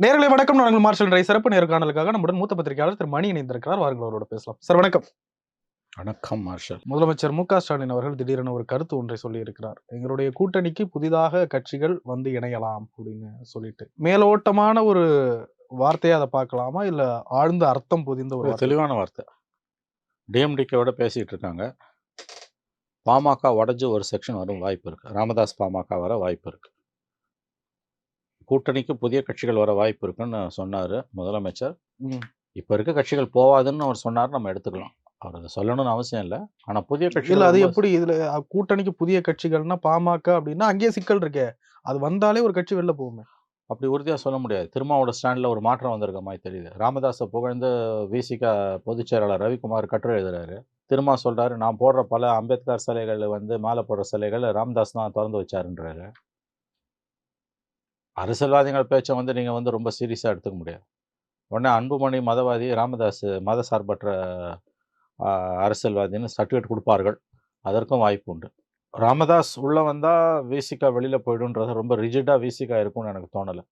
நேரலை வணக்கம் நாங்கள் மார்ஷல் ரை சிறப்பு நேர்காணலுக்காக நம்முடன் மூத்த பத்திரிகையாளர் திரு மணி இணைந்திருக்கிறார். வாருங்கள் அவரோட பேசலாம். சார் வணக்கம். வணக்கம் மார்ஷல். முதலமைச்சர் மு க. ஸ்டாலின் அவர்கள் திடீரென ஒரு கருத்து ஒன்றை சொல்லி இருக்கிறார் எங்களுடைய கூட்டணிக்கு புதிதாக கட்சிகள் வந்து இணையலாம் அப்படின்னு சொல்லிட்டு. மேலோட்டமான ஒரு வார்த்தையை அதை பார்க்கலாமா? இல்ல ஆழ்ந்த அர்த்தம் புதிந்த ஒரு? தெளிவான வார்த்தை. டிஎம்டிகேவோட பேசிட்டு இருக்காங்க. பாமக உடஞ்சு ஒரு செக்ஷன் வரும் வாய்ப்பு இருக்கு. ராமதாஸ் பாமக வர வாய்ப்பு இருக்கு. கூட்டணிக்கு புதிய கட்சிகள் வர வாய்ப்பு இருக்குன்னு சொன்னாரு முதலமைச்சர். இப்ப இருக்க கட்சிகள் போவாதுன்னு அவர் சொன்னார் நம்ம எடுத்துக்கலாம். அவர் அதை சொல்லணும்னு அவசியம் இல்லை. ஆனா புதிய கட்சிகள் அது எப்படி இதுல கூட்டணிக்கு புதிய கட்சிகள்னா பாமக அப்படின்னா அங்கேயே சிக்கல் இருக்கே. அது வந்தாலே ஒரு கட்சி வெளில போகுமே. அப்படி உறுதியா சொல்ல முடியாது. திருமாவோட ஸ்டாண்ட்ல ஒரு மாற்றம் வந்திருக்க மாதிரி தெரியுது. ராமதாஸை புகழ்ந்து விசிகா பொதுச் செயலாளர் ரவிக்குமார் கட்டுரை எழுதுறாரு. திருமா சொல்றாரு நான் போடுற பல அம்பேத்கர் சிலைகள் வந்து மாலை போடுற சிலைகள் ராமதாஸ் தான் திறந்து வச்சாருன்றாரு. அரசியல்வாதிகள் பேச்சை வந்து நீங்க வந்து ரொம்ப சீரியஸா எடுத்துக்க முடியாது. உடனே அன்புமணி மதவாதி ராமதாஸ் மத சார்பற்ற அரசியல்வாதின்னு சர்டிஃபிகேட் கொடுப்பார்கள். அதற்கும் வாய்ப்பு உண்டு. ராமதாஸ் உள்ள வந்தா விசிகா வெளியில போயிடுன்றது ரொம்ப ரிஜிடா விசிகா இருக்கும்னு எனக்கு தோணலை.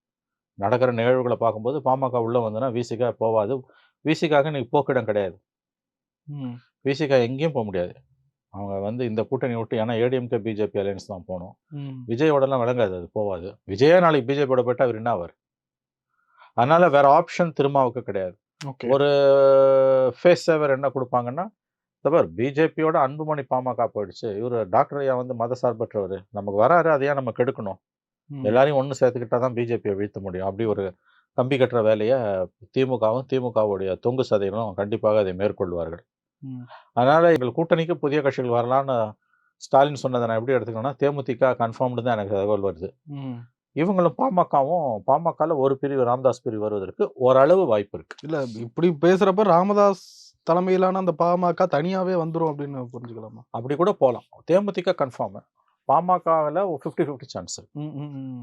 நடக்கிற நிகழ்வுகளை பார்க்கும்போது பாமக உள்ள வந்துன்னா விசிகா போவாது. விசிகாக இன்னைக்கு போக்கிடம் கிடையாது. விசிகா எங்கேயும் போக முடியாது. அவங்க வந்து இந்த கூட்டணி விட்டு ஏன்னா ஏடிஎம்கே பிஜேபி அலையன்ஸ் தான் போகணும். விஜயோடலாம் விளங்காது அது போவாது. விஜயே நாளைக்கு பிஜேபியோட போயிட்டா அவர் என்ன அவர் அதனால வேற ஆப்ஷன் திருமாவுக்கு கிடையாது. ஒரு ஃபேஸ் சேவர் என்ன கொடுப்பாங்கன்னா தவிர பிஜேபியோட அன்புமணி பாமக போயிடுச்சு. இவர் டாக்டர் ஐயா வந்து மத சார்பற்றவர் நமக்கு வராரு அதையா நம்ம கெடுக்கணும். எல்லாரையும் ஒன்று சேர்த்துக்கிட்டா தான் பிஜேபியை வீழ்த்த முடியும். அப்படி ஒரு கம்பி கட்டுற வேலையை திமுகவும் திமுகவுடைய தொங்கு சதைகளும் கண்டிப்பாக அதை மேற்கொள்வார்கள். அதனால எங்கள் கூட்டணிக்கு புதிய கட்சிகள் வரலான்னு ஸ்டாலின் சொன்னதை நான் எப்படி எடுத்துக்கணும்னா தேமுதிக கன்ஃபார்ம்டு தான் எனக்கு தகவல் வருது. இவங்களும் பாமகவும் பாமகவில் ஒரு பிரிவு ராமதாஸ் பிரிவு வருவதற்கு ஓரளவு வாய்ப்பு இருக்கு. இல்ல இப்படி பேசுறப்ப ராமதாஸ் தலைமையிலான அந்த பாமக தனியாவே வந்துரும் அப்படின்னு புரிஞ்சுக்கலாமா? அப்படி கூட போகலாம் தேமுதிக கன்ஃபார்ம் பாமகவில் ஃபிஃப்டி ஃபிஃப்டி சான்ஸ் இருக்கு.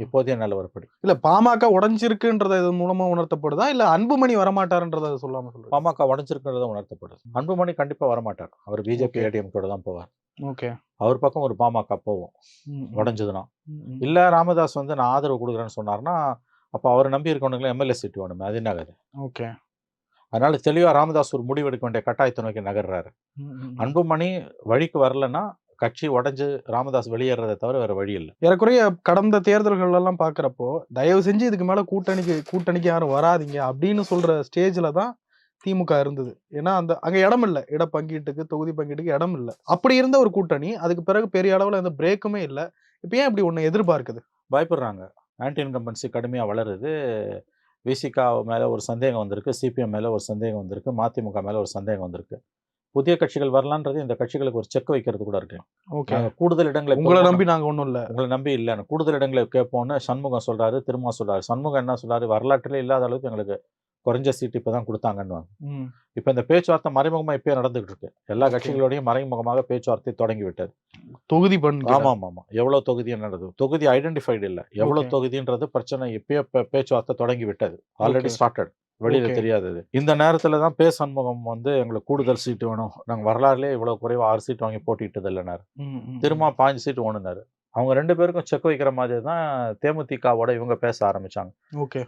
இப்போதைய நிலவரப்படி. இல்ல பாமக உடைஞ்சிருக்குன்றத இது மூலமா உணர்த்தப்படுதா? இல்ல அன்புமணி வரமாட்டாருன்றத அது சொல்லாம சொல்றேன் பாமக உடஞ்சிருக்கிறத உணர்த்தப்படுது. அன்புமணி கண்டிப்பாக வரமாட்டார். அவர் பிஜேபி. ஏடிஎம் கூட தான் போவார். ஓகே. அவர் பக்கம் ஒரு பாமக போவோம். உடஞ்சதுன்னா. இல்ல ராமதாஸ் வந்து நான் ஆதரவு கொடுக்குறேன்னு சொன்னார்னா அப்போ அவர் நம்பி இருக்கவனுங்களும் எம்எல்ஏ சீட் வேணுமே அது என்ன கதை? ஓகே. அதனால தெளிவா ராமதாஸ் ஒரு முடிவு எடுக்க வேண்டிய கட்டாயத்தை நோக்கி நகர்றாரு. அன்புமணி வழிக்கு வரலன்னா கட்சி உடைஞ்சு ராமதாஸ் வெளியேறதை தவிர வேற வழி இல்லை. ஏறக்குறைய கடந்த தேர்தல்கள் எல்லாம் பாக்குறப்போ தயவு செஞ்சு இதுக்கு மேல கூட்டணிக்கு கூட்டணிக்கு யாரும் வராதீங்க அப்படின்னு சொல்ற ஸ்டேஜ்ல தான் திமுக இருந்தது. ஏன்னா அந்த அங்க இடம் இல்ல. இட பங்கீட்டுக்கு தொகுதி பங்கீட்டுக்கு இடம் இல்ல. அப்படி இருந்த ஒரு கூட்டணி அதுக்கு பிறகு பெரிய அளவுல எந்த பிரேக்குமே இல்ல. இப்ப ஏன் இப்படி ஒண்ணு எதிர்பார்க்குது? பயப்படுறாங்க. ஆன்டி இன்கம்பன்சி கடுமையாக வளருது. விசிகா மேலே ஒரு சந்தேகம் வந்திருக்கு. சிபிஎம் மேலே ஒரு சந்தேகம் வந்திருக்கு. மதிமுக மேலே ஒரு சந்தேகம் வந்திருக்கு. புதிய கட்சிகள் வரலான்றது இந்த கட்சிகளுக்கு ஒரு செக் வைக்கிறது கூட இருக்கு. ஓகே. நாங்க கூடுதல் இடங்களை உங்களை. நம்பி நாங்க ஒண்ணும் இல்ல. உங்களை நம்பி இல்லை. கூடுதல் இடங்களை கேட்போம்னு சண்முகம் சொல்றாரு திரும்ப சொல்றாரு. சண்முகம் என்ன சொல்றாரு? வரலாற்றிலே இல்லாத அளவுக்கு எங்களுக்கு குறைஞ்ச சீட் இப்போ தான் கொடுத்தாங்கன்னு இப்போ இந்த பேச்சுவார்த்தை மறைமுகமாக இப்பயே நடந்துகிட்டு இருக்கு. எல்லா கட்சிகளோடையும் மறைமுகமாக பேச்சுவார்த்தை தொடங்கி விட்டது தொகுதி பண்ணி ஆமா ஆமா ஆமா எவ்வளவு தொகுதி என்னது? தொகுதி ஐடென்டிஃபைடு இல்ல. எவ்வளவு Okay. தொகுதின்றது பிரச்சனை இப்பயே பேச்சுவார்த்தை தொடங்கி விட்டது ஆல்ரெடி. ஸ்டார்டட் வெளியில. தெரியாதது இந்த நேரத்துல தான் பே சண்முகம் வந்து எங்களுக்கு கூடுதல் சீட்டு வேணும். நாங்க வரலாறுலயே இவ்வளவு குறைவா ஆறு சீட் வாங்கி போட்டிட்டது இல்லைனாரு திரும்ப பாஞ்சு சீட் ஒண்ணுனாரு அவங்க ரெண்டு பேருக்கும் செக் வைக்கிற மாதிரி தான் தேமுதிகவோட இவங்க பேச ஆரம்பிச்சாங்க.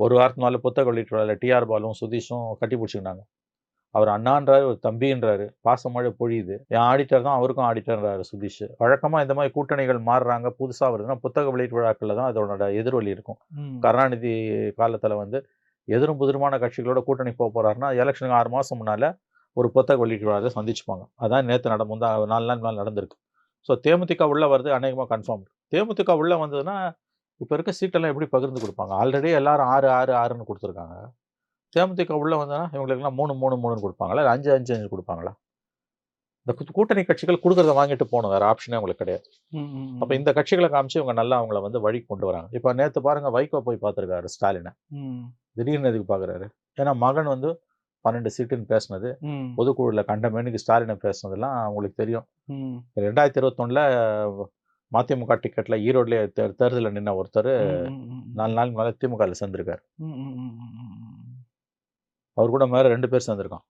ஒரு வாரத்து நாள் புத்தக வெளியிட்டு டிஆர் பாலும் சுதீஷும் கட்டி பிடிச்சிக்கினாங்க அவர் அண்ணான்றாரு ஒரு தம்பின்றாரு. பாசமழை பொழியுது. என் ஆடிட்டர் தான் அவருக்கும் ஆடிட்டர்ன்றாரு சுதீஷ். வழக்கமா இந்த மாதிரி கூட்டணிகள் மாறுறாங்க புதுசா வருதுன்னா புத்தக வெளியீட்டு விழாக்கள்ல தான் அதோட எதிரொலி இருக்கும். கருணாநிதி காலத்துல வந்து எதிரும் புதிருமான கட்சிகளோட கூட்டணி போக போகிறாருன்னா எலெக்ஷனுக்கு ஆறு மாதம் முன்னால் ஒரு புத்தக வெளியீட்டு விழாவை சந்திச்சுப்பாங்க. அதான் நேற்று நட முந்தா நாலு நாள் நாள் நடந்திருக்கு. ஸோ தேமுதிக உள்ளே வருது அநேகமாக கன்ஃபார்ம் தேமுதிக உள்ளே வந்ததுன்னா இப்போ இருக்க சீட்டெல்லாம் எப்படி பகிர்ந்து கொடுப்பாங்க? ஆல்ரெடி எல்லாரும் ஆறு ஆறு ஆறுன்னு கொடுத்துருக்காங்க. தேமுதிக உள்ளே வந்ததுன்னா இவங்களுக்குலாம் மூணு மூணு மூணுன்னு கொடுப்பாங்களா இல்லை அஞ்சு அஞ்சு அஞ்சு கொடுப்பாங்களா? இந்த கூட்டணி கட்சிகள் கொடுக்கறத வாங்கிட்டு போகணும். வேற ஆப்ஷனே அவங்களுக்கு கிடையாது. அப்போ இந்த கட்சிகளை காமிச்சு இவங்க நல்லா அவங்கள வந்து வழி கொண்டு வராங்க. இப்போ நேற்று பாருங்க வைகோ போய் பார்த்துருக்காரு ஸ்டாலினை. திடீர்னு எதுக்கு பார்க்குறாரு ஏன்னா மகன் வந்து பன்னெண்டு சீட்டுன்னு பேசுனது. ம், பொதுக்குழுவில் கண்ட மேனிக்கு ஸ்டாலினை பேசுனதெல்லாம் அவங்களுக்கு தெரியும். ரெண்டாயிரத்தி இருபத்தொன்னுல மதிமுக டிக்கெட்ல ஈரோட்லயே தே- தேர்தலில் நின்ன ஒருத்தர் நாலு நாள் மேலே திமுகவில் சேர்ந்திருக்காரு. அவர் கூட மேலே ரெண்டு பேர் சேர்ந்திருக்கான்.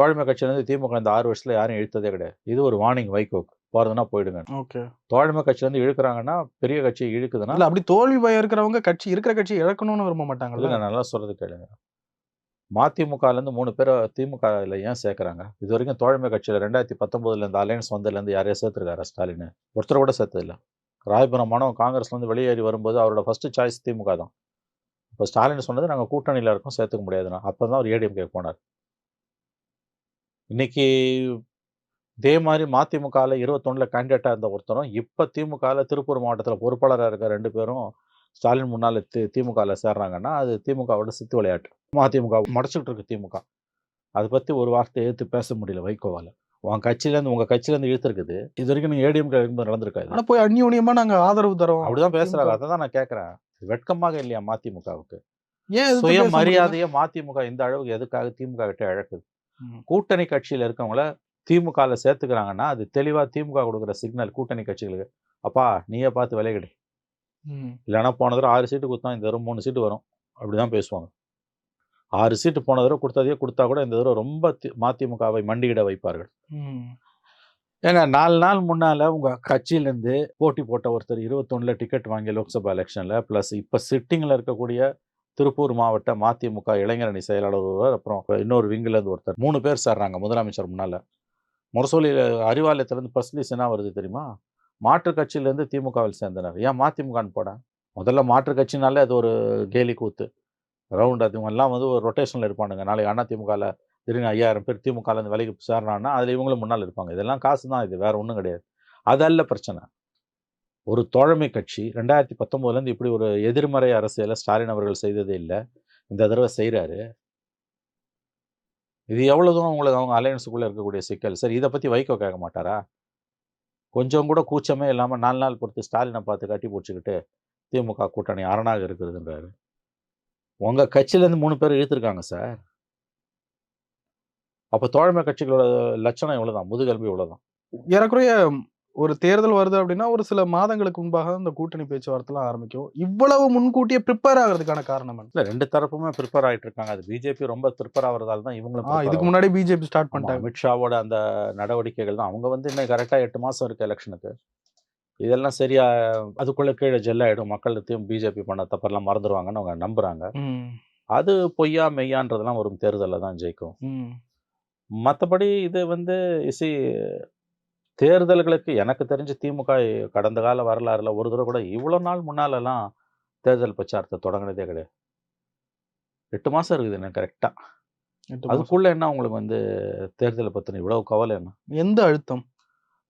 தோழமை கட்சியிலேருந்து திமுக இந்த ஆறு வருஷத்துல யாரும் இழுத்ததே கிடையாது. இது ஒரு வார்னிங் வைகோக்கு போறதுன்னா போயிடுங்க ஓகே. தோழமை கட்சி வந்து இழுக்கிறாங்கன்னா பெரிய கட்சியை இழுக்குதுன்னா இல்ல அப்படி தோல்வி பயம் இருக்கிறவங்க கட்சி இருக்கிற கட்சி இழக்கணும்னு விரும்ப மாட்டாங்கல்ல? இல்லைங்க நல்லா சொல்றது கேளுங்க. மதிமுகல இருந்து மூணு பேரை திமுகவில் ஏன் சேர்க்கறாங்க? இது வரைக்கும் தோழமை கட்சியில ரெண்டாயிரத்தி பத்தொன்பதுல இந்த அலையன்ஸ் வந்ததுலேருந்து யாரையும் சேர்த்துருக்காரா ஸ்டாலின்? ஒருத்தர் கூட சேர்த்ததில்ல ராயபுரம் மாணவன் காங்கிரஸ்ல இருந்து வெளியேறி வரும்போது அவரோட ஃபர்ஸ்ட் சாய்ஸ் திமுக தான். இப்போ ஸ்டாலின் சொன்னது நாங்கள் கூட்டணியில் இருக்கோம் சேர்த்துக்க முடியாதுன்னா. அப்போ தான் அவர் ஏடிஎம்கே போனார். இன்னைக்கு இதே மாதிரி மதிமுகவில் இருபத்தொன்னில் கேண்டிடேட்டாக இருந்த ஒருத்தரும் இப்போ திமுகவில் திருப்பூர் மாவட்டத்தில் பொறுப்பாளராக இருக்க ரெண்டு பேரும் ஸ்டாலின் முன்னால் தி திமுகவில் சேர்றாங்கன்னா அது திமுகவோட சித்து விளையாட்டு. மதிமுக முடச்சிக்கிட்டு இருக்கு திமுக. அதை பற்றி ஒரு வார்த்தை எடுத்து பேச முடியல வைகோவால். உன் கட்சியிலேருந்து உங்கள் கட்சியிலேருந்து இழுத்துருக்குது. இது வரைக்கும் நீங்கள் ஏடிஎம்கே இருக்கும்போது நடந்திருக்காது ஆனா போய் அந்நியோன்யமா நாங்க ஆதரவு தரோம். அப்படிதான் திமுக. அதை தான் நான் கேட்குறேன் வெட்கமாக இல்லையா மதிமுகவுக்கு? ஏன் எதிர்த்து சுய பேச முடியல? மரியாதையை மதிமுக இந்த அளவுக்கு எதுக்காக திமுக கிட்ட இழக்குது. கூட்டணி கட்சியில இருக்கவங்கள திமுகல சேர்த்துக்கிறாங்கன்னா அது தெளிவா திமுக கொடுக்குற சிக்னல் கூட்டணி கட்சிகளுக்கு. அப்பா நீயே பார்த்து ம். இல்லைன்னா போன தடவை ஆறு சீட்டு கொடுத்தா இந்த தடவை மூணு சீட்டு வரும். அப்படிதான் பேசுவாங்க. ஆறு சீட்டு போன தடவை கொடுத்ததையே கொடுத்தா கூட இந்த தடவை ரொம்ப மதிமுகவை மண்டியிட வைப்பார்கள். ஏங்க நாலு நாள் முன்னால உங்க கட்சியிலேருந்து போட்டி போட்ட ஒருத்தர் இருபத்தொன்னுல டிக்கெட் வாங்கி லோக்சபா எலெக்ஷன்ல ப்ளஸ் இப்போ சிட்டிங்ல இருக்கக்கூடிய திருப்பூர் மாவட்ட மதிமுக இளைஞரணி செயலாளர் ஒருவர் அப்புறம் இன்னொரு விங்கிலேருந்து ஒருத்தர். மூணு பேர் சேர்றாங்க முதலமைச்சர் முன்னால். முரசோலியில் அறிவாலயத்திலேருந்து பர்சன்டேஜ் என்ன வருது தெரியுமா? மாற்று கட்சியிலேருந்து திமுகவில் சேர்ந்தனர். ஏன் மதிமுகன்னு போட? முதல்ல மாற்று கட்சினாலே அது ஒரு கேலி கூத்து. ரவுண்ட் அது எல்லாம் வந்து ஒரு ரொட்டேஷனில் இருப்பானுங்க. நாளைக்கு அண்ணா திமுகவில் திடீர்னு ஐயாயிரம் பேர் திமுகலேருந்து விலைக்கு வேலைக்கு சேர்றாங்கன்னா அதில் இவங்களும் முன்னால் இருப்பாங்க. இதெல்லாம் காசு தான் இது வேறு ஒன்றும் கிடையாது. அதல்ல பிரச்சனை. ஒரு தோழமை கட்சி. ரெண்டாயிரத்தி பத்தொம்போதுலேருந்து இப்படி ஒரு எதிர்மறை அரசியலை ஸ்டாலின் அவர்கள் செய்ததே இல்லை. இந்த தடவை செய்கிறாரு இது எவ்வளோ தூரம் உங்களுக்கு அவங்க அலையன்ஸுக்குள்ளே இருக்கக்கூடிய சிக்கல். சரி இதை பற்றி வைகோ கேட்க மாட்டாரா? கொஞ்சம் கூட கூச்சமே இல்லாமல் நாலு நாள் பொறுத்து ஸ்டாலினை பார்த்து கட்டி பிடிச்சிக்கிட்டு திமுக கூட்டணி அரணாக இருக்கிறதுன்றாரு உங்கள் கட்சியிலேருந்து மூணு பேர் இழுத்துருக்காங்க சார். அப்போ தோழமை கட்சிகளோட லட்சணம் இவ்வளோதான் முதுகெலும்பு இவ்வளோதான் ஏறக்குறைய ஒரு தேர்தல் வருது அப்படின்னா ஒரு சில மாதங்களுக்கு முன்பாக இந்த கூட்டணி பேச்சுவார்த்தைலாம் ஆரம்பிக்கும். இவ்வளவு முன்கூட்டியே ப்ரிப்பேர் ஆகிறதுக்கான காரணம் இல்லை ரெண்டு தரப்புமே ப்ரிப்பேர் ஆகிட்டு இருக்காங்க. அது பிஜேபி ரொம்ப ப்ரிப்பேர் ஆகிறதால தான் இவங்களும் இதுக்கு முன்னாடி பிஜேபி ஸ்டார்ட் பண்ணிட்டாங்க. அமித்ஷாவோட அந்த நடவடிக்கைகள் தான். அவங்க வந்து இன்னும் கரெக்டாக எட்டு மாதம் இருக்கு எலெக்ஷனுக்கு இதெல்லாம் சரியா அதுக்குள்ள கீழே ஜெல்லாயிடும் மக்களுக்கும் பிஜேபி பண்ண தப்பெல்லாம் மறந்துடுவாங்கன்னு அவங்க நம்புறாங்க. அது பொய்யா மெய்யான்றதெல்லாம் வரும் தேர்தலில் தான் ஜெயிக்கும். மற்றபடி இது வந்து இசி தேர்தல்களுக்கு எனக்கு தெரிஞ்சு திமுக கடந்த கால வரலாறுல ஒரு தடவை கூட இவ்வளோ நாள் முன்னாலெல்லாம் தேர்தல் பிரச்சாரத்தை தொடங்கினதே கிடையாது. எட்டு மாதம் இருக்குது எனக்கு கரெக்டாக. அதுக்குள்ள என்ன உங்களுக்கு வந்து தேர்தலை பற்றின இவ்வளவு கவலை என்ன? எந்த அழுத்தம்?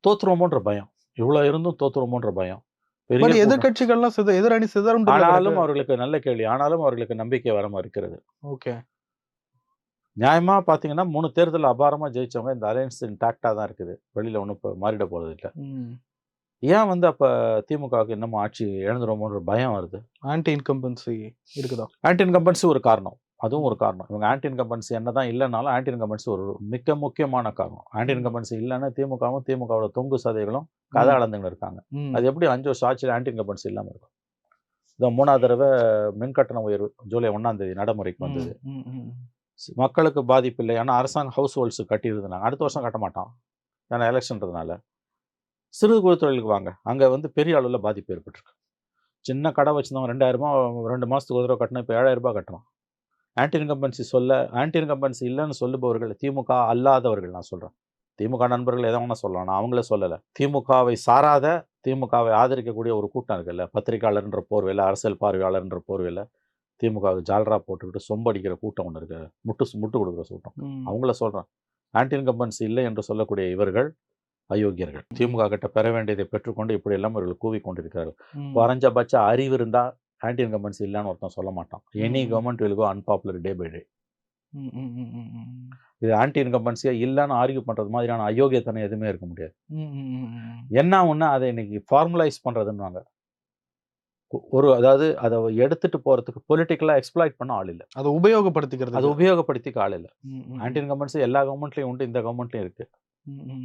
தோத்துருவோமோன்ற பயம். இவ்வளோ இருந்தும் தோத்துருவோமோன்ற பயம். பெரிய. எதிர்கட்சிகள்லாம் சித எதிரணி சிதறுண்டு ஆனாலும் அவர்களுக்கு நல்ல கேள்வி. ஆனாலும் அவர்களுக்கு நம்பிக்கை வர இருக்கிறது ஓகே. நியாயமா பாத்தீங்கன்னா மூணு தேர்தல் அபாரமா ஜெயிச்சவங்க இந்த அலையன்ஸ் இன்டாக்டா தான் இருக்குது. வெளியில ஒன்றும் இப்போ மாறிட போறது இல்லை. ஏன் வந்து அப்ப திமுகவுக்கு இன்னமும் ஆட்சி இழந்துருமோன்ற பயம் வருது? ஆன்டி இன்கம்பன்சி இருக்குதா? ஆன்டி இன்கம்பன்சி ஒரு காரணம். அதுவும் ஒரு காரணம். இவங்க ஆன்டி இன்கம்பன்சி என்னதான் இல்லைனாலும் ஆன்டி இன்கம்பன்சி ஒரு மிக முக்கியமான காரணம். ஆன்டி இன்கம்பன்சி இல்லைன்னா திமுகவும் திமுகவோட தொங்கு சதைகளும் கதை அளந்துன்னு இருக்காங்க. அது எப்படி அஞ்சு வருஷம் ஆட்சியில் ஆன்டி இன்கம்பன்சி இல்லாமல் இருக்கும்? இதோ மூணாவது தடவை மின் கட்டண உயர்வு ஜூலை ஒன்றாம் தேதி நடைமுறைக்கு வந்தது. மக்களுக்கு பாதிப்பு இல்லை. ஏன்னா அரசாங்கம் ஹவுஸ் ஹோல்ட்ஸு கட்டியிருந்தாங்க அடுத்த வருஷம் கட்ட மாட்டான். ஏன்னா எலெக்ஷன்றதுனால சிறு குறு தொழிலுக்கு வாங்க. அங்கே வந்து பெரிய அளவில் பாதிப்பு ஏற்பட்டிருக்கு. சின்ன கடை வச்சுருந்தவங்க ரெண்டாயிரரூபா ரெண்டு மாதத்துக்கு ஒரு தடவை கட்டணும் இப்போ ஏழாயிரம் ரூபாய் கட்டணும் ஆன்டி இன்கம்பன்சி சொல்ல ஆன்டி இன்கம்பன்சி இல்லைன்னு சொல்லுபவர்கள் திமுக அல்லாதவர்கள் நான் சொல்கிறேன் திமுக நண்பர்கள் எதை வேணால் சொல்லலாம். நான் அவங்களே சொல்லலை. திமுகவை சாராத திமுகவை ஆதரிக்கக்கூடிய ஒரு கூட்டம் இருக்குல்ல பத்திரிகையாளர்ன்ற போர்வையில் அரசியல் பார்வையாளர்ன்ற போர்வையில் திமுகவுக்கு ஜால்ரா போட்டுக்கிட்டு சொம்படிக்கிற கூட்டம் ஒன்று இருக்கு முட்டு முட்டு கொடுக்குற கூட்டம். அவங்கள சொல்கிறேன் ஆன்டி இன்கம்பன்சி இல்லை என்று சொல்லக்கூடிய இவர்கள் அயோக்கியர்கள் திமுக கிட்ட பெற வேண்டியதை பெற்றுக்கொண்டு இப்படி எல்லாம் இவர்கள் கூவி கொண்டிருக்கிறார்கள். குறைஞ்சபட்ச அறிவு இருந்தால் ஆன்டி இன்கம்பன்சி இல்லைன்னு ஒருத்தன் சொல்ல மாட்டான் any. Government will go unpopular day by day. இது ஆன்டி இன்கம்பன்சியா இல்லைன்னு ஆர்கியூ பண்ணுறது மாதிரியான அயோக்கியத்தனம் எதுவுமே இருக்க முடியாது. என்ன ஒன்று அதை இன்னைக்கு ஃபார்மலைஸ் பண்ணுறதுன்னுவாங்க ஒரு அதாவது அதை எடுத்துட்டு போகிறதுக்கு பொலிட்டிக்கலாக எக்ஸ்ப்ளாய்ட் பண்ண ஆள் இல்லை. அதை உபயோகப்படுத்திக்கிறது அது உபயோகப்படுத்திக்க ஆள் இல்லை. ம், ம். ஆன்டி இன்கம்பன்சி எல்லா கவர்மெண்ட்லையும் உண்டு இந்த கவர்மெண்ட்லையும் இருக்கு.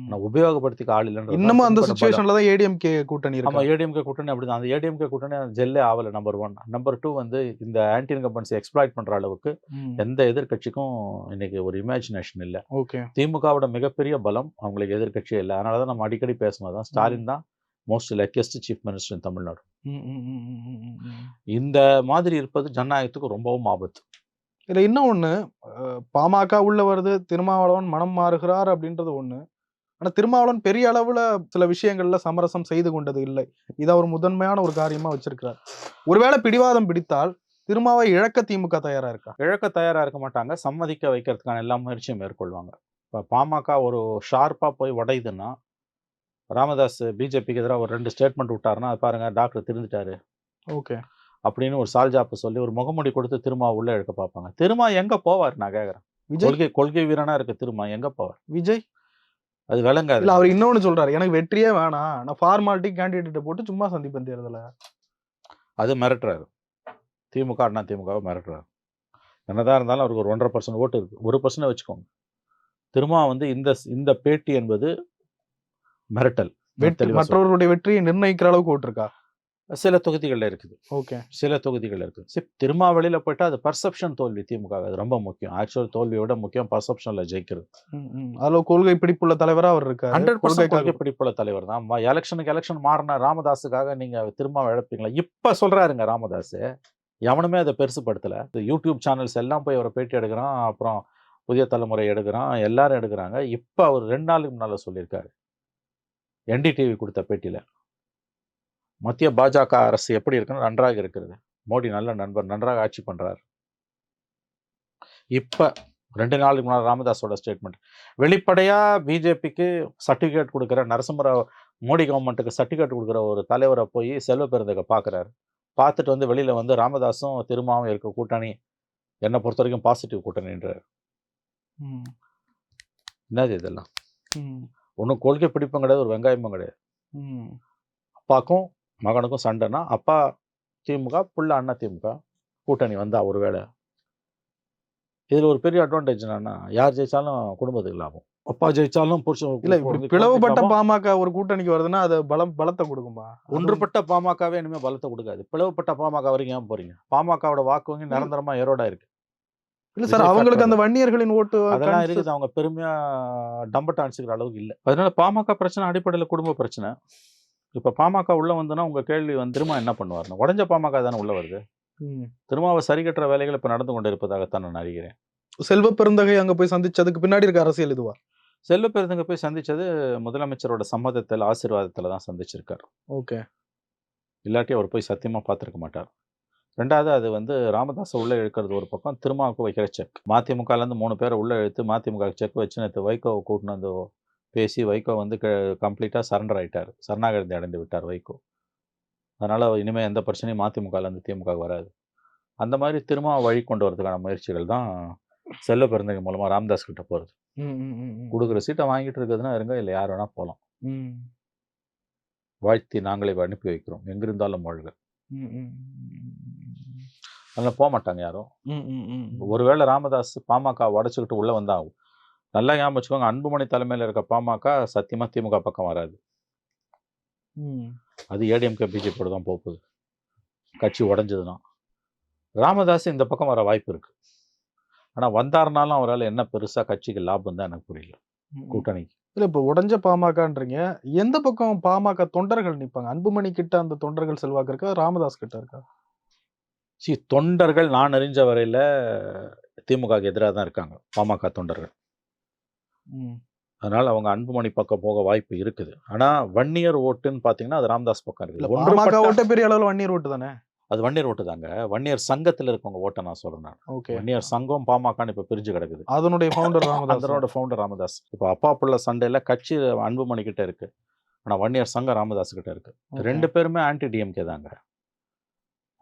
ஆனா உபயோகப்படுத்திக்க ஆள் இல்லைன்றது இன்னமும் அந்த சுச்சுவேஷன்ல தான் ஏடிஎம்கே கூட்டணி இருக்கு? ஏடிஎம்கே கூட்டணி அப்படிதான். அந்த ஏடிஎம்கே கூட்டணி ஜெல்லே ஆகல நம்பர் ஒன் நம்பர் டூ வந்து இந்த ஆன்டி இன்கம்பன்ஸ் எக்ஸ்ப்ளாய்ட் பண்ற அளவுக்கு எந்த எதிர்க்கட்சிக்கும் இன்னைக்கு ஒரு இமேஜினேஷன் இல்லை. ஓகே. திமுகவோட மிகப்பெரிய பலம் அவங்களுக்கு எதிர்க்கட்சியே இல்லை. அதனால தான் நம்ம அடிக்கடி பேசுனது தான் ஸ்டாலின் தான் most luckiest chief minister in Tamil Nadu. இந்த மாதிரி இருப்பது ஜனநாயகத்துக்கு ரொம்பவும் ஆபத்து. இதுல இன்னும் ஒண்ணு அஹ், பாமக உள்ள வருது திருமாவளவன் மனம் மாறுகிறார் அப்படின்றது ஒண்ணு. ஆனா திருமாவளவன் பெரிய அளவுல சில விஷயங்கள்ல சமரசம் செய்து கொண்டது இல்லை. இது அவர் முதன்மையான ஒரு காரியமா வச்சிருக்கிறார். ஒருவேளை பிடிவாதம் பிடித்தால் திருமாவை இழக்க திமுக தயாரா இருக்கா? இழக்க தயாரா இருக்க மாட்டாங்க. சம்மதிக்க வைக்கிறதுக்கான எல்லா முயற்சியும் மேற்கொள்வாங்க. இப்போ பாமக ஒரு ஷார்ப்பா போய் உடையுதுன்னா ராமதாஸ் பிஜேபிக்கு எதிராக ஒரு ரெண்டு ஸ்டேட்மெண்ட் விட்டாருன்னா அது பாருங்க டாக்டர் திருந்துட்டாரு. ஓகே. அப்படின்னு ஒரு சால்ஜாப்பு சொல்லி ஒரு முகமுடி கொடுத்து திருமா உள்ள இழுக்க பார்ப்பாங்க. திருமா எங்க போவார் நான் கேக்குறேன். விஜய்? கொள்கை கொள்கை வீரனா இருக்கு திருமா எங்க போவார்? விஜய்? அது விளங்காது. இல்ல அவர் இன்னொன்னு சொல்றாரு எனக்கு வெற்றியே வேணாம். நான் ஃபார்மாலிட்டி கேண்டிடேட் போட்டு சும்மா சந்திப்பேன் தேர்தல. அது மிரட்டுறாரு. திமுக அண்ணா திமுகவை மிரட்டுறாரு. என்னதான் இருந்தாலும் அவருக்கு ஒரு ஒன்றரை பர்சன்ட் ஓட்டு இருக்கு. ஒரு பர்சன்ட் வச்சுக்கோங்க. திருமா வந்து இந்த இந்த பேட்டி என்பது மிரட்டல் வெற்றி. மற்றவர்களுடைய வெற்றியை நிர்ணயிக்கிற அளவுக்கு ஓட்டு இருக்கா சில தொகுதிகளில் இருக்குது. ஓகே. சில தொகுதிகள் இருக்குது. சரி திருமாவளியில் போயிட்டா அது பர்செப்ஷன் தோல்வி திமுக அது ரொம்ப முக்கியம். ஆக்சுவல் தோல்வியோட முக்கியம் பர்செப்ஷன்ல ஜெயிக்கிறது. அதுல கொள்கை பிடிப்புள்ள தலைவரா அவர் இருக்காரு. ஹண்ட்ரட் பர்சன்ட் கொள்கை பிடிப்புள்ள தலைவர் தான். எலெக்ஷனுக்கு எலெக்ஷன் மாறின ராமதாஸுக்காக நீங்க திரும்ப இழப்பீங்களா இப்ப சொல்றாருங்க ராமதாஸ். எவனுமே அதை பெருசுப்படுத்தல. இந்த யூடியூப் சேனல்ஸ் எல்லாம் போய் அவரை பேட்டி எடுக்கிறான் அப்புறம் புதிய தலைமுறை எடுக்கிறான் எல்லாரும் எடுக்கிறாங்க. இப்ப அவர் ரெண்டு நாளுக்கு முன்னால சொல்லியிருக்காரு. என்டிடிவி கொடுத்த பேட்டியில மத்திய பாஜக அரசு எப்படி இருக்குன்னு நன்றாக இருக்கிறது. மோடி நல்ல நண்பர் நன்றாக ஆட்சி பண்றார். இப்ப ரெண்டு நாளுக்கு முன்னாடி ராமதாஸோட ஸ்டேட்மெண்ட் வெளிப்படையா பிஜேபிக்கு சர்டிஃபிகேட் கொடுக்குற நரசிம்மராவ் மோடி கவர்மெண்ட்டுக்கு சர்டிஃபிகேட் கொடுக்குற ஒரு தலைவரை போய் செல்வ பெருந்தக பார்க்குறாரு. பார்த்துட்டு வந்து வெளியில வந்து ராமதாஸும் திருமாவும் இருக்க கூட்டணி என்னை பொறுத்த வரைக்கும் பாசிட்டிவ் கூட்டணின்றார். என்னது இதெல்லாம்? ஒன்றும் கொள்கை பிடிப்பும் கிடையாது ஒரு வெங்காயமும் கிடையாது. அப்பாக்கும் மகனுக்கும் சண்டைனா அப்பா திமுக புள்ள அண்ணா திமுக கூட்டணி வந்தா ஒருவேளை இதுல ஒரு பெரிய அட்வான்டேஜ் என்னன்னா யார் ஜெயிச்சாலும் குடும்பத்துக்கு லாபம். அப்பா ஜெயிச்சாலும் புருஷன் இல்ல இப்படி குழந்தைக்கு பிளவுபட்ட. பாமக ஒரு கூட்டணிக்கு வருதுன்னா அது பலம் பலத்தை கொடுக்கும்பா அது ஒன்றுபட்ட பாமகவே இனிமே பலத்தை கொடுக்காது. பிளவுபட்ட பாமக வரைக்கும் ஏன் போறீங்க? பாமகவோட வாக்கு வங்கி நிரந்தரமா ஏரோடா இருக்கு. இல்ல சார் அவங்களுக்கு அந்த வன்னியர்களின் ஓட்டு அதெல்லாம் இருக்குது அவங்க பெருமையா டம்பட்ட அடிச்சுக்கிற அளவுக்கு இல்லை. அதனால பாமக பிரச்சனை அடிப்படையில் குடும்ப பிரச்சனை. இப்ப பாமக உள்ள வந்துன்னா உங்க கேள்வி வந்து திரும்ப என்ன பண்ணுவாருன்னு உடஞ்ச பாமக தானே உள்ள வருது. திருமாவை சரி கட்டுற வேலைகள் இப்ப நடந்து கொண்டு இருப்பதாகத்தான் நான் அறிகிறேன். செல்வ பெருந்தகை அங்க போய் சந்திச்சதுக்கு பின்னாடி இருக்க அரசியல் இதுவா? செல்வ பெருந்தங்க போய் சந்திச்சது முதலமைச்சரோட சம்மதத்தில் ஆசீர்வாதத்துல தான் சந்திச்சிருக்காரு. ஓகே. இல்லாட்டி அவர் போய் சத்தியமா பார்த்திருக்க மாட்டார். ரெண்டாவது அது வந்து ராமதாஸை உள்ள இழுக்கிறது ஒரு பக்கம் திருமாவுக்கு வைக்கிற செக் மதிமுகலேருந்து மூணு பேரை உள்ள இழுத்து மதிமுக செக் வச்சு நேற்று வைகோவை கூட்டினு வந்து பேசி வைகோ வந்து கம்ப்ளீட்டாக சரண்டர் ஆயிட்டார். சரணாகதி அடைந்து விட்டார் வைகோ. அதனால இனிமே எந்த பிரச்சனையும் மதிமுகலேருந்து திமுக வராது. அந்த மாதிரி திரும்ப வழி கொண்டு வரதுக்கான முயற்சிகள் தான் செல்வ பெருந்தகை மூலமா ராமதாஸ் கிட்ட போகிறது. கொடுக்குற சீட்டை வாங்கிட்டு இருக்குதுன்னா இருங்க இல்லை யார் வேணா போகலாம் வாழ்த்தி நாங்களே அனுப்பி வைக்கிறோம். எங்கிருந்தாலும் வாழ்க. அதனால போக மாட்டாங்க யாரும். ஒருவேளை ராமதாஸ் பாமக உடச்சிக்கிட்டு உள்ள வந்தா நல்லா ஞாபகம் வச்சுக்கோங்க அன்புமணி தலைமையில் இருக்க பாமக சத்தியமா திமுக பக்கம் வராது. அது ஏடிஎம்கே பிஜேபியோட தான் போக போகுது. கட்சி உடஞ்சதுன்னா. ராமதாஸ் இந்த பக்கம் வர வாய்ப்பு இருக்கு. ஆனா வந்தாருனாலும் அவரால் என்ன பெருசா கட்சிக்கு லாபம் தான் எனக்கு புரியல. கூட்டணிக்கு. இல்ல இப்ப உடஞ்ச பாமகன்றீங்க. எந்த பக்கம் பாமக தொண்டர்கள் நிப்பாங்க? அன்புமணி கிட்ட அந்த தொண்டர்கள் செல்வாக்கு இருக்கா? ராமதாஸ் கிட்ட இருக்கா? சி தொண்டர்கள் நான் அறிஞ்ச வரையில திமுகக்கு எதிராக தான் இருக்காங்க. பாமக தொண்டர்கள். அதனால அவங்க அன்புமணி பக்கம் போக வாய்ப்பு இருக்குது. ஆனா வன்னியர் ஓட்டுன்னு பாத்தீங்கன்னா அது ராமதாஸ் பக்கம் இருக்குது. ஒன்றுபட்ட ஓட்டே பெரிய அளவுல வன்னியர் ஓட்டு தானே? அது வன்னியர் ஓட்டு தாங்க. வன்னியர் சங்கத்துல இருக்கவங்க ஓட்டை நான் சொல்றேன் நான். ஓகே. வன்னியர் சங்கம் பாமகன்னு இப்ப பிரிஞ்சு கிடக்குது. அதனுடைய ஃபவுண்டர் ராமதாஸ். அதனோட ஃபவுண்டர் ராமதாஸ். இப்போ அப்பா புள்ள சண்டையில கட்சி அன்புமணி கிட்ட இருக்கு. ஆனா வன்னியர் சங்கம் ராமதாஸ் கிட்ட இருக்கு. Okay. ரெண்டு பேருமே ஆன்டி டிஎம்கே தாங்க.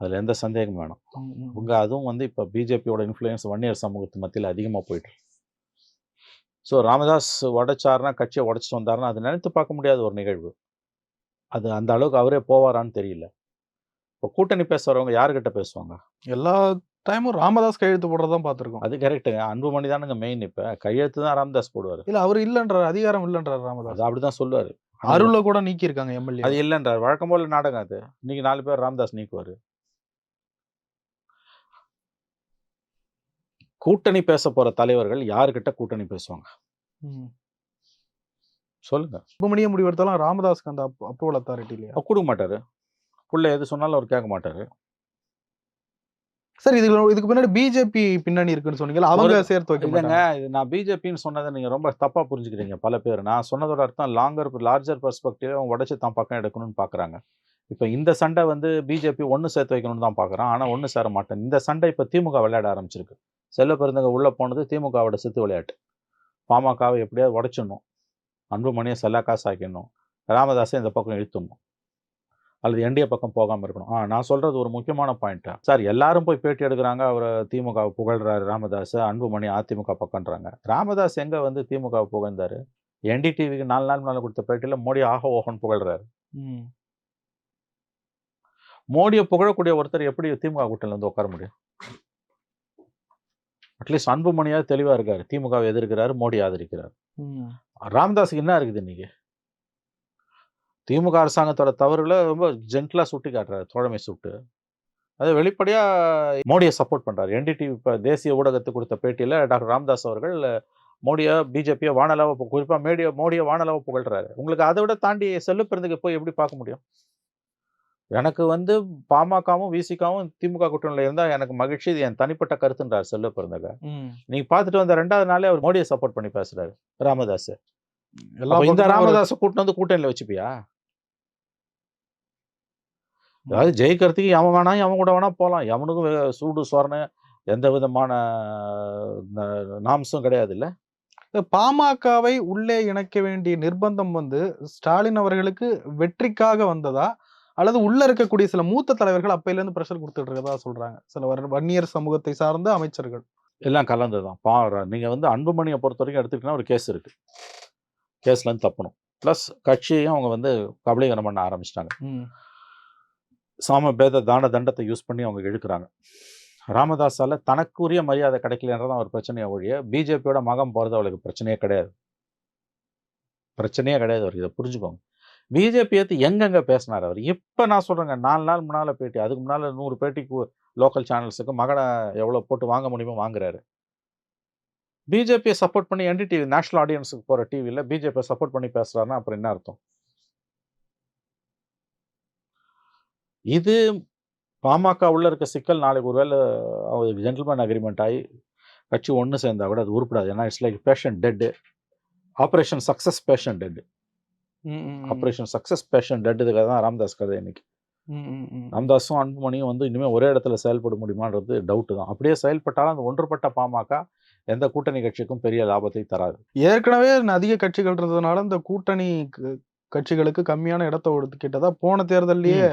அதுல எந்த சந்தேகமும் வேணும். இவங்க அதுவும் வந்து இப்போ பிஜேபியோட இன்ஃப்ளூயன்ஸ் வன்னியர் சமூகத்து மத்தியில் அதிகமாக போயிட்டு ஸோ ராமதாஸ் உடைச்சாருன்னா கட்சியை உடைச்சிட்டு வந்தாருன்னா அது நினைத்து பார்க்க முடியாத ஒரு நிகழ்வு. அது அந்த அளவுக்கு அவரே போவாரான்னு தெரியல. இப்போ கூட்டணி பேசுறவங்க யாருக்கிட்ட பேசுவாங்க? எல்லா டைமும் ராமதாஸ் கையெழுத்து போடுறதான் பார்த்திருக்கோம். அது கரெக்டுங்க அன்புமணி தானுங்க மெயின் இப்ப. கையெழுத்து தான் ராமதாஸ் போடுவார். இல்ல அவர் இல்லன்றார் அதிகாரம் இல்லன்றார் ராமதாஸ். அது அப்படிதான் சொல்லுவாரு. அருள கூட நீக்கி இருக்காங்க எம்எல்ஏ. அது இல்லைன்றார். வழக்கம் போல நாடகம் அது. இன்னைக்கு நாலு பேர் ராமதாஸ் நீக்குவாரு. கூட்டணி பேச போற தலைவர்கள் யாருக்கிட்ட கூட்டணி பேசுவாங்க? சொல்லுங்க. சுப்பிரமணிய முடிவெடுத்தாலும் ராமதாஸ்க்கு அந்த அப்ரூவல் அத்தாரிட்டி இல்லையா? கொடுக்க மாட்டாரு. புள்ள எது சொன்னாலும் அவர் கேட்க மாட்டாரு. சார் இதுக்கு இதுக்கு பின்னாடி பிஜேபி பின்னணி இருக்குன்னு சொன்னீங்கல்ல அவங்க சேர்த்து வைக்க இல்லைங்க மாட்டாங்க. இது நான் பிஜேபின்னு சொன்னதை நீங்க ரொம்ப தப்பா புரிஞ்சுக்கிறீங்க பல பேர். நான் சொன்னதோட அர்த்தம் லாங்கர் லார்ஜர் பெர்ஸ்பெக்டிவ் அவங்க உடச்சி தான் பக்கம் எடுக்கணும்னு பாக்குறாங்க. இப்போ இந்த சண்டை வந்து பிஜேபி ஒன்று சேர்த்து வைக்கணும்னு தான் பார்க்குறான் ஆனால் ஒன்று சேர மாட்டேன். இந்த சண்டை இப்போ திமுக விளையாட ஆரம்பிச்சிருக்கு. பெருந்தங்க உள்ளே போனது திமுகவோட சித்து விளையாட்டு. பாமகவை எப்படியாவது உடைச்சிடணும். அன்புமணியை செல்லா காசு ஆக்கிடணும். ராமதாஸை இந்த பக்கம் இழுத்துடணும். அல்லது என்டிஏ பக்கம் போகாமல் இருக்கணும். ஆ நான் சொல்கிறது ஒரு முக்கியமான பாயிண்ட்டு சார் எல்லாரும் போய் பேட்டி எடுக்கிறாங்க. அவர் திமுக வை புகழ்றாரு ராமதாஸ் அன்புமணி அதிமுக பக்கம்ன்றாங்க. ராமதாஸ் எங்கே வந்து திமுக புகழ்ந்தாரு? என்டிடிவிக்கு நாலு நாள் மேலே கொடுத்த பேட்டியில் மோடி ஆக ஓஹன் புகழ்றாரு. ம். மோடியை புகழக்கூடிய ஒருத்தர் எப்படி திமுக கூட்டணியில் வந்து உட்கார முடியும்? அட்லீஸ்ட் அன்புமணியாவது தெளிவாக இருக்காரு. திமுகவை எதிர்க்கிறாரு மோடி ஆதரிக்கிறார். ராமதாஸுக்கு என்ன இருக்குது இன்னைக்கு? திமுக அரசாங்கத்தோட தவறுகளை ரொம்ப ஜென்டலாக சுட்டி காட்டுறாரு தோழமை சுட்டு. அது வெளிப்படையாக மோடியை சப்போர்ட் பண்ணுறாரு என்டிடி இப்போ தேசிய ஊடகத்துக்கு கொடுத்த பேட்டியில் டாக்டர் ராமதாஸ் அவர்கள் மோடியை பிஜேபியை வானலாவை குறிப்பாக மேடிய மோடியை வானலாவை புகழ்றாரு. உங்களுக்கு அதை விட தாண்டி செல்லு பிறந்துக்கு போய் எப்படி பார்க்க முடியும்? எனக்கு வந்து பாமகவும் விசிகாவும் திமுக கூட்டணியில் இருந்தால் எனக்கு மகிழ்ச்சி. இது என் தனிப்பட்ட கருத்துன்றார் செல்வ பிறந்தக ம். நீங்க பார்த்துட்டு வந்த ரெண்டாவது நாளே அவர் மோடியை சப்போர்ட் பண்ணி பேசுறாரு ராமதாஸ். இந்த ராமதாஸ் கூட்டிட்டு வந்து கூட்டணியில வச்சுப்பியா? அதாவது ஜெயிக்கிறதுக்கு எவன் வேணா எவன் கூட வேணா போகலாம் எவனுக்கும் சூடு சொரணை எந்த விதமான நாம்சம் கிடையாது இல்ல பாமகவை உள்ளே இணைக்க வேண்டிய நிர்பந்தம் வந்து ஸ்டாலின் அவர்களுக்கு வெற்றிக்காக வந்ததா? அல்லது உள்ள இருக்கக்கூடிய சில மூத்த தலைவர்கள் அப்பையில இருந்து பிரஷர் கொடுத்துட்டு இருக்கதா சொல்றாங்க. சில வன்னியர் சமூகத்தை சார்ந்த அமைச்சர்கள். எல்லாம் கலந்துதான். பா நீங்க வந்து அன்புமணியை பொறுத்த வரைக்கும் எடுத்துக்கிட்டீங்கன்னா ஒரு கேஸ் இருக்கு. கேஸ்ல இருந்து தப்பணும். ப்ளஸ் கட்சியையும் அவங்க வந்து கபலீகரம் பண்ண ஆரம்பிச்சிட்டாங்க. சாம பேத தான தண்டத்தை யூஸ் பண்ணி அவங்க இழுக்கிறாங்க. ராமதாஸால தனக்குரிய மரியாதை கிடைக்கலன்றதான் ஒரு பிரச்சனையை ஒழிய பிஜேபியோட மகம் போறது அவளுக்கு பிரச்சனையே கிடையாது. பிரச்சனையே கிடையாது அவர் இதை புரிஞ்சுக்கோங்க. பிஜேபி ஏற்று எங்கெங்க பேசினார் அவர்? இப்போ நான் சொல்றேங்க நாலு நாள் முன்னால் பேட்டி அதுக்கு முன்னால் நூறு பேட்டிக்கு லோக்கல் சேனல்ஸுக்கு மகனை எவ்வளோ போட்டு வாங்க முடியுமோ வாங்குறாரு. பிஜேபியை சப்போர்ட் பண்ணி என்டிடிவி நேஷனல் ஆடியன்ஸுக்கு போகிற டிவியில் பிஜேபியை சப்போர்ட் பண்ணி பேசுகிறாருன்னா அப்புறம் என்ன அர்த்தம்? இது பாமக உள்ள இருக்க சிக்கல் நாளைக்கு ஒருவேளை ஜென்டில்மேன் அக்ரிமெண்ட் ஆகி கட்சி ஒன்று சேர்ந்தா கூட அது உருப்படாது. ஏன்னா it's like patient dead operation success patient dead operation success patient டெட்டுக்காக தான் ராம்தாஸ் கதை இன்னைக்கு. ராம்தாஸும் அன்புமணியும் வந்து இனிமேல் ஒரே இடத்துல செயல்பட முடியுமான்றது டவுட்டு தான். அப்படியே செயல்பட்டாலும் அந்த ஒன்றுபட்ட பாமக எந்த கூட்டணி கட்சிக்கும் பெரிய லாபத்தை தராது. ஏற்கனவே அதிக கட்சிகள் இருந்ததுனால இந்த கூட்டணி கட்சிகளுக்கு கம்மியான இடத்தை ஒதுக்கிட்டதா போன தேர்தல்லயே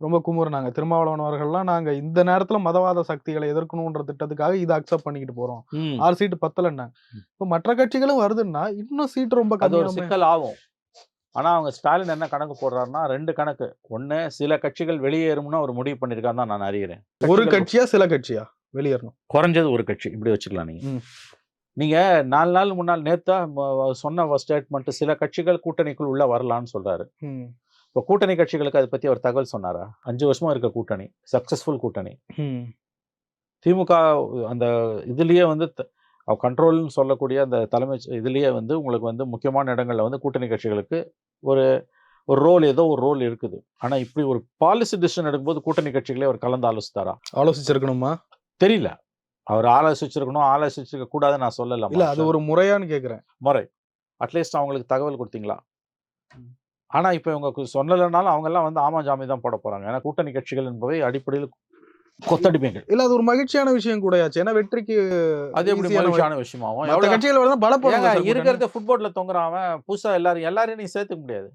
ரொம்ப குமுறுனாங்க. திருமாவளவன் அவர்கள்லாம் நாங்க இந்த நேரத்துல மதவாத சக்திகளை எதிர்க்கணும்ன்ற திட்டத்துக்காக இதை அக்செப்ட் பண்ணிக்கிட்டு போறோம். ஆறு சீட்டு பத்தலன்னாங்க. இப்போ மற்ற கட்சிகளும் வருதுன்னா இன்னும் சீட் ரொம்ப சிக்கல் ஆகும் ஆனா அவங்க ஸ்டாலின் என்ன கணக்கு போடுறாருன்னா ரெண்டு கணக்கு. ஒண்ணு சில கட்சிகள் வெளியேறும்னு அவர் முடிவு பண்ணிருக்காருன்னு தான் நான் அறிகிறேன். ஒரு கட்சியா சில கட்சியா வெளியேறணும்? குறைஞ்சது ஒரு கட்சி. இப்படி வச்சுக்கலாம் நீங்க. ம். நீங்க நாலு நாள் முன்னால் நேத்தா சொன்ன ஸ்டேட்மெண்ட் சில கட்சிகள் கூட்டணிக்குள் உள்ள வரலான்னு சொல்றாரு. இப்போ கூட்டணி கட்சிகளுக்கு அதை பத்தி அவர் தகவல் சொன்னாரா? அஞ்சு வருஷமா இருக்க கூட்டணி சக்சஸ்ஃபுல் கூட்டணி. திமுக அந்த இதுலயே வந்து கண்ட்ரோல்னு சொல்லக்கூடிய அந்த தலைமை இதுலயே வந்து உங்களுக்கு வந்து முக்கியமான இடங்கள்ல வந்து கூட்டணி கட்சிகளுக்கு ஒரு ஒரு ரோல் ஏதோ ஒரு ரோல் இருக்குது. ஆனா இப்படி ஒரு பாலிசி டிசிஷன் எடுக்கும்போது கூட்டணி கட்சிகளே அவர் கலந்து ஆலோசித்தாரா? ஆலோசிச்சிருக்கணுமா? தெரியல. அவர் ஆலோசிச்சிருக்கணும் ஆலோசிச்சிருக்க கூடாதுன்னு நான் சொல்லல இல்ல அது ஒரு முறையான்னு கேக்குறேன். முறை. அட்லீஸ்ட் அவங்களுக்கு தகவல் கொடுத்தீங்களா? ம். ஆனா இப்போ இவங்க சொல்லலைனாலும் அவங்க எல்லாம் வந்து ஆமா ஜாமி தான் போட போறாங்க. ஏன்னா கூட்டணி கட்சிகள் என்பவை அடிப்படையில் கொத்தடிமைகள் இல்ல அது ஒரு மகிழ்ச்சியான விஷயம் கூடயாச்சு. ஏன்னா வெற்றிக்கு அது எப்படி மகிழ்ச்சியான விஷயமாவும்? மத்த எவ்வளவு கட்சிகள் வந்து பலப்படும் இருக்கிறத ஃபுட்போர்ட்ல தொங்குறான் புதுசா எல்லாரும் எல்லாரையும் நீ சேர்த்துக்க முடியாது.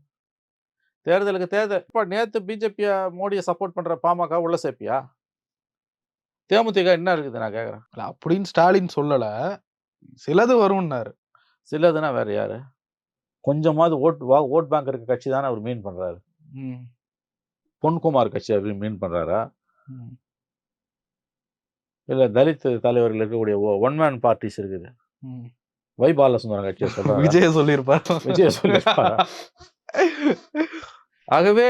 தேர்தலுக்கு தேர்தல் இப்போ நேத்து பிஜேபியை மோடியை சப்போர்ட் பண்ற பாமக உள்ள சேர்ப்பியா? தேமுதிக என்ன இருக்குது நான் கேக்குறேன். அப்படின்னு ஸ்டாலின் சொல்லல. சிலது வரும்னாரு. சிலதுன்னா வேற யாரு? கொஞ்சமாவது ஓட் வா ஓட் பேங்க் இருக்க கட்சி தானே அவர் மீன் பண்றாரு. ம். பொன்குமார் கட்சி அவர் மீன் பண்றாரா? ம். இல்ல தலித் தலைவர்கள் இருக்கக்கூடிய ஒன் மேன் பார்ட்டிஸ் இருக்குது. வை பாலசுந்தரம் கட்சியை சொல்றாங்க விஜய சொல்லியிருப்பார்? விஜய சொல்லியிருப்பாரா? ஆகவே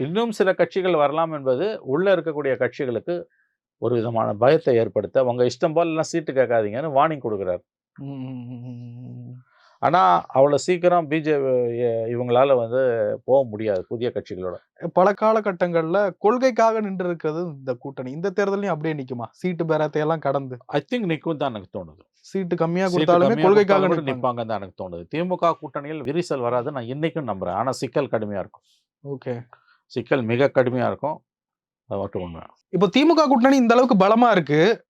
இன்னும் சில கட்சிகள் வரலாம் என்பது உள்ள இருக்கக்கூடிய கட்சிகளுக்கு ஒரு விதமான பயத்தை ஏற்படுத்த உங்க இஷ்டம் போல எல்லாம் சீட்டு கேட்காதீங்கன்னு வார்னிங் கொடுக்குறாரு. ம். ஆனா அவ்வளவு சீக்கிரம் பிஜேபி இவங்களால வந்து போக முடியாது புதிய கட்சிகளோட. பல காலகட்டங்கள்ல கொள்கைக்காக நின்று இருக்கிறது இந்த கூட்டணி. இந்த தேர்தலையும் அப்படியே நிக்குமா? சீட்டு பேரத்தை எல்லாம் கடந்து. ஐ திங்க் நிக்கும் தான் எனக்கு தோணுது. சீட்டு கம்மியா சீட்டு கொடுத்தாலுமே கொள்கைக்காக நிப்பாங்க தான் எனக்கு தோணுது. திமுக கூட்டணியில் விரிசல் வராது நான் இன்னைக்கும் நம்புறேன். ஆனா சிக்கல் கடுமையா இருக்கும். ஓகே. சிக்கல் மிக கடுமையா இருக்கும். அது மட்டும் உண்மை. இப்போ திமுக கூட்டணி இந்த அளவுக்கு பலமா இருக்கு.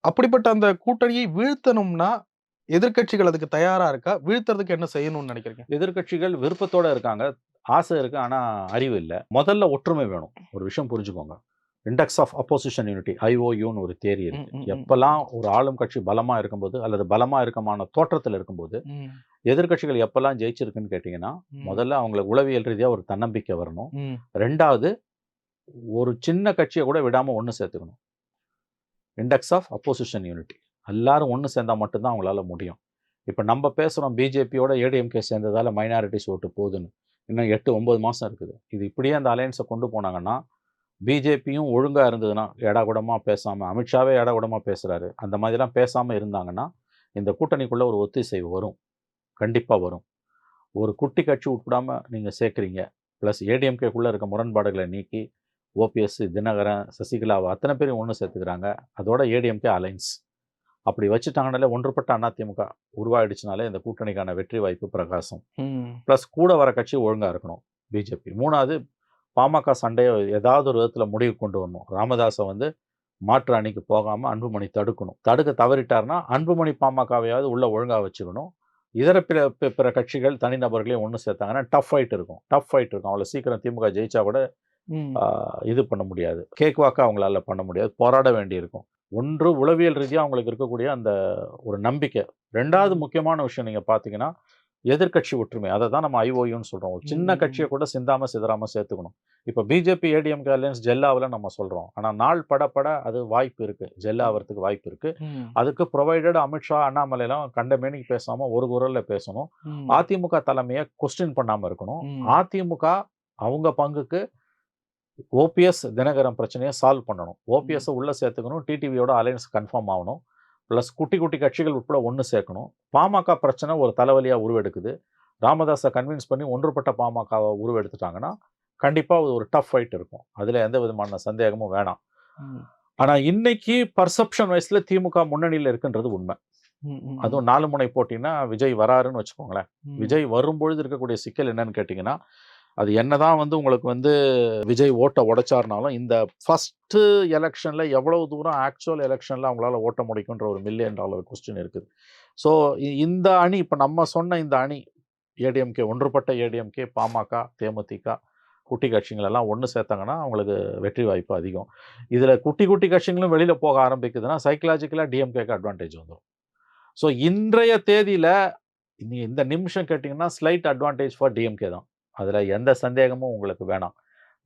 அப்படிப்பட்ட அந்த கூட்டணியை வீழ்த்தணும்னா எதிர்க்கட்சிகள் அதுக்கு தயாரா இருக்கா? வீழ்த்துறதுக்கு என்ன செய்யணும்னு நினைக்கிறீங்க? எதிர்க்கட்சிகள் விருப்பத்தோட இருக்காங்க. ஆசை இருக்கு ஆனா அறிவு இல்லை. முதல்ல ஒற்றுமை வேணும். ஒரு விஷயம் புரிஞ்சுக்கோங்க. இண்டெக்ஸ் ஆஃப் அப்போசிஷன் யூனிட்டி ஐஓயூன்னு ஒரு தேரி இருக்கு. எப்பெல்லாம் ஒரு ஆளும் கட்சி பலமா இருக்கும்போது அல்லது பலமா இருக்கமான தோற்றத்தில் இருக்கும்போது ம், எதிர்க்கட்சிகள் எப்பெல்லாம் ஜெயிச்சிருக்குன்னு கேட்டிங்கன்னா முதல்ல அவங்களுக்கு உளவியல் ரீதியா ஒரு தன்னம்பிக்கை வரணும். ரெண்டாவது ஒரு சின்ன கட்சியை கூட விடாம ஒன்று சேர்த்துக்கணும். இண்டெக்ஸ் ஆஃப் அப்போசிஷன் யூனிட்டி எல்லாரும் ஒன்று சேர்ந்தால் மட்டும்தான் அவங்களால முடியும். இப்போ நம்ம பேசுகிறோம் பிஜேபியோட ஏடிஎம்கே சேர்ந்ததால் மைனாரிட்டிஸ் ஓட்டு போகுதுன்னு இன்னும் எட்டு ஒம்பது மாதம் இருக்குது. இது இப்படியே அந்த அலையன்ஸை கொண்டு போனாங்கன்னா பிஜேபியும் ஒழுங்காக இருந்ததுன்னா ஏடாகுடமாக பேசாமல் அமித்ஷாவே ஏடாகுடமாக பேசுகிறாரு அந்த மாதிரிலாம் பேசாமல் இருந்தாங்கன்னா இந்த கூட்டணிக்குள்ளே ஒரு ஒத்திசைவு வரும். கண்டிப்பாக வரும். ஒரு குட்டி கட்சி உட்படாமல் நீங்கள் சேர்க்குறீங்க. ப்ளஸ் ஏடிஎம்கேக்குள்ளே இருக்க முரண்பாடுகளை நீக்கி ஓபிஎஸ் தினகரன் சசிகலாவை அத்தனை பேரும் ஒன்று சேர்த்துக்கிறாங்க. அதோட ஏடிஎம்கே அலைன்ஸ் அப்படி வச்சுட்டாங்கனாலே ஒன்றுபட்ட அதிமுக உருவாயிடுச்சுனாலே இந்த கூட்டணிக்கான வெற்றி வாய்ப்பு பிரகாசம். ப்ளஸ் கூட வர கட்சி ஒழுங்காக இருக்கணும் பிஜேபி. மூணாவது பாமக சண்டையை ஏதாவது ஒரு விதத்தில் முடிவு கொண்டு வரணும். ராமதாஸை வந்து மாற்று அணிக்கு போகாமல் அன்புமணி தடுக்கணும். தடுக்க தவறிட்டார்னா அன்புமணி பாமகவையாவது உள்ள ஒழுங்காக வச்சுக்கணும். இதர பிற பிற கட்சிகள் தனிநபர்களையும் ஒன்று சேர்த்தாங்கன்னா டஃப் ஃபைட் இருக்கும். டஃப் ஃபைட் இருக்கும். அவ்வளோ சீக்கிரம் திமுக ஜெயிச்சா கூட இது பண்ண முடியாது. கேக் வாக்கா அவங்களால பண்ண முடியாது. போராட வேண்டியிருக்கும். ஒன்று உளவியல் ரீதியாக அவங்களுக்கு இருக்கக்கூடிய அந்த ஒரு நம்பிக்கை. ரெண்டாவது முக்கியமான விஷயம் நீங்கள் பார்த்தீங்கன்னா எதிர்க்கட்சி ஒற்றுமை. அதை தான் நம்ம ஐஓயூன்னு சொல்கிறோம் ஒரு சின்ன. கட்சியை கூட சிந்தாம சிதறாம சேர்த்துக்கணும். இப்போ பிஜேபி ஏடிஎம்கே அலையன்ஸ் ஜெல்லாவில் நம்ம சொல்கிறோம் ஆனால் நாள் படப்பட அது வாய்ப்பு இருக்குது ஜெல்லாகிறதுக்கு வாய்ப்பு இருக்குது அதுக்கு ப்ரொவைடட் அமித்ஷா அண்ணாமலைலாம் கண்டமேனிக்கு பேசாமல் ஒரு குரலில் பேசணும். அதிமுக தலைமையை கொஸ்டின் பண்ணாமல் இருக்கணும். அதிமுக அவங்க பங்குக்கு ஓபிஎஸ் தினகரன் பிரச்சனையை சால்வ் பண்ணணும். ஓபிஎஸ் உள்ள சேர்த்துக்கணும் டிடிவியோட அலையன்ஸ் கன்ஃபார்ம் ஆகணும். ப்ளஸ் குட்டி குட்டி கட்சிகள் உட்பட ஒன்று சேர்க்கணும். பாமக பிரச்சனை ஒரு தலைவலியாக உருவெடுக்குது. ராமதாஸை கன்வின்ஸ் பண்ணி ஒன்றுபட்ட பாமகவை உருவெடுத்துட்டாங்கன்னா கண்டிப்பாக ஒரு டஃப் ஃபைட் இருக்கும். அதில் எந்த விதமான சந்தேகமும் வேணாம். ஆனால் இன்னைக்கு பர்செப்ஷன் வயசில் திமுக முன்னணியில் இருக்குன்றது உண்மை. அதுவும் நாலு முனை போட்டின்னா விஜய் வராருன்னு வச்சுக்கோங்களேன். விஜய் வரும்பொழுது இருக்கக்கூடிய சிக்கல் என்னன்னு கேட்டிங்கன்னா அது என்னதான் வந்து உங்களுக்கு வந்து விஜய் ஓட்டை உடைச்சாருனாலும் இந்த ஃபஸ்ட்டு எலெக்ஷனில் எவ்வளவு தூரம் ஆக்சுவல் எலெக்ஷனில் அவங்களால ஓட்ட முடிக்குன்ற ஒரு மில்லியன் டாலர் கொஸ்டின் இருக்குது. ஸோ இந்த அணி இப்போ நம்ம சொன்ன இந்த அணி ஏடிஎம்கே ஒன்றுபட்ட ஏடிஎம்கே பாமக தேமுதிக குட்டி கட்சிகள் எல்லாம் ஒன்று சேர்த்தாங்கன்னா அவங்களுக்கு வெற்றி வாய்ப்பு அதிகம். இதில் குட்டி குட்டி கட்சிகளும் வெளியில் போக ஆரம்பிக்குதுன்னா சைக்கலாஜிக்கலாக டிஎம்கேக்கு அட்வான்டேஜ் வந்துடும் ஸோ இன்றைய தேதியில் நீங்கள் இந்த நிமிஷம் கேட்டிங்கன்னா ஸ்லைட் அட்வான்டேஜ் ஃபார் டிஎம்கே தான். அதில் எந்த சந்தேகமும் உங்களுக்கு வேணாம்.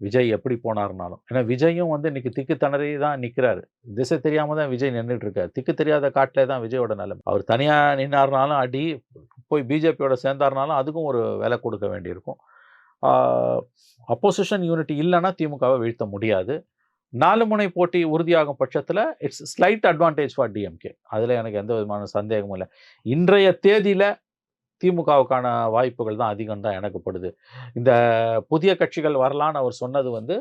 விஜய் எப்படி போனார்னாலும். ஏன்னா விஜயும் வந்து இன்றைக்கி திக்கு திணறி தான் நிற்கிறாரு திசை தெரியாமல் தான் விஜய் நின்றுட்டு இருக்காரு. திக்கு தெரியாத காட்டிலே தான் விஜயோட நிலைமை. அவர் தனியாக நின்னார்னாலும் அடி போய் பிஜேபியோட சேர்ந்தாருனாலும் அதுக்கும் ஒரு விலை கொடுக்க வேண்டியிருக்கும். அப்போசிஷன் யூனிட்டி இல்லைன்னா திமுகவை வீழ்த்த முடியாது. நாலு முனை போட்டி உறுதியாகும் பட்சத்தில் it's slight advantage for DMK அதில் எனக்கு எந்த விதமான சந்தேகமும் இல்லை. இன்றைய தேதியில் திமுகவுக்கான வாய்ப்புகள் தான் அதிகம் தான் எனக்குப்படுது இந்த புதிய கட்சிகள் வரலான்னு அவர் சொன்னது வந்து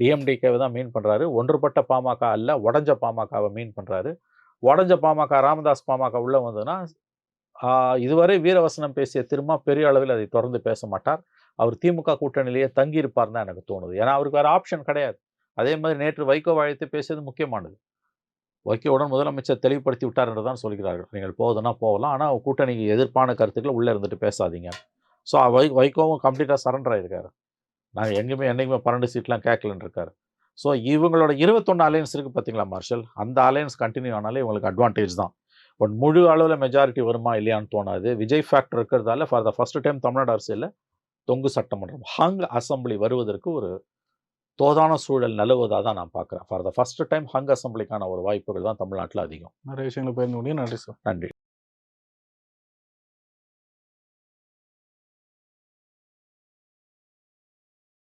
டிஎம்டிகேவை தான் மீன் பண்ணுறாரு ஒன்றுபட்ட பாமக அல்ல உடஞ்ச பாமகவை மீன் பண்ணுறாரு உடஞ்ச பாமக ராமதாஸ் பாமக உள்ளே வந்ததுன்னா இதுவரை வீரவசனம் பேசிய திரும்ப பெரிய அளவில் அதை தொடர்ந்து பேச மாட்டார். அவர் திமுக கூட்டணியிலேயே தங்கியிருப்பார் தான் எனக்கு தோணுது. ஏன்னா அவருக்கு வேறு ஆப்ஷன் கிடையாது. அதே மாதிரி நேற்று வைகோ வாழ்த்து பேசியது முக்கியமானது. வைகோவுடன் முதலமைச்சர் தெளிவுபடுத்தி விட்டார் என்று தான் சொல்கிறார்கள். நீங்கள் போகுதுன்னா போகலாம். ஆனால் கூட்டணிக்கு எதிர்ப்பான கருத்துக்களை உள்ளே இருந்துட்டு பேசாதீங்க. ஸோ வை வைகோவும் கம்ப்ளீட்டாக சரண்டர் ஆகிருக்காரு நாங்கள் எங்கேயுமே என்றைக்குமே பன்னெண்டு சீட்லாம் கேட்கலன்னு இருக்கார். ஸோ இவங்களோட இருபத்தொன்று அலையன்ஸ் இருக்குது பார்த்தீங்களா மார்ஷல்? அந்த அலையன்ஸ் கண்டினியூ ஆனாலே இவங்களுக்கு அட்வான்டேஜ் தான். பட் முழு அளவில் மெஜாரிட்டி வருமா இல்லையான்னு தோணாது. விஜய் ஃபேக்டர் இருக்கிறதால for the first time Tamil Nadu அரசியலில் தொங்கு சட்டமன்றம் ஹங் அசம்பிளி வருவதற்கு ஒரு தோதான சூழல் நிலவுவதாக தான் நான் பார்க்குறேன் for the first time hung அசம்பிளிக்கான ஒரு வாய்ப்புகள் தான் தமிழ்நாட்டில் அதிகம். நிறைய விஷயங்களை முடியும் நன்றி சார் நன்றி.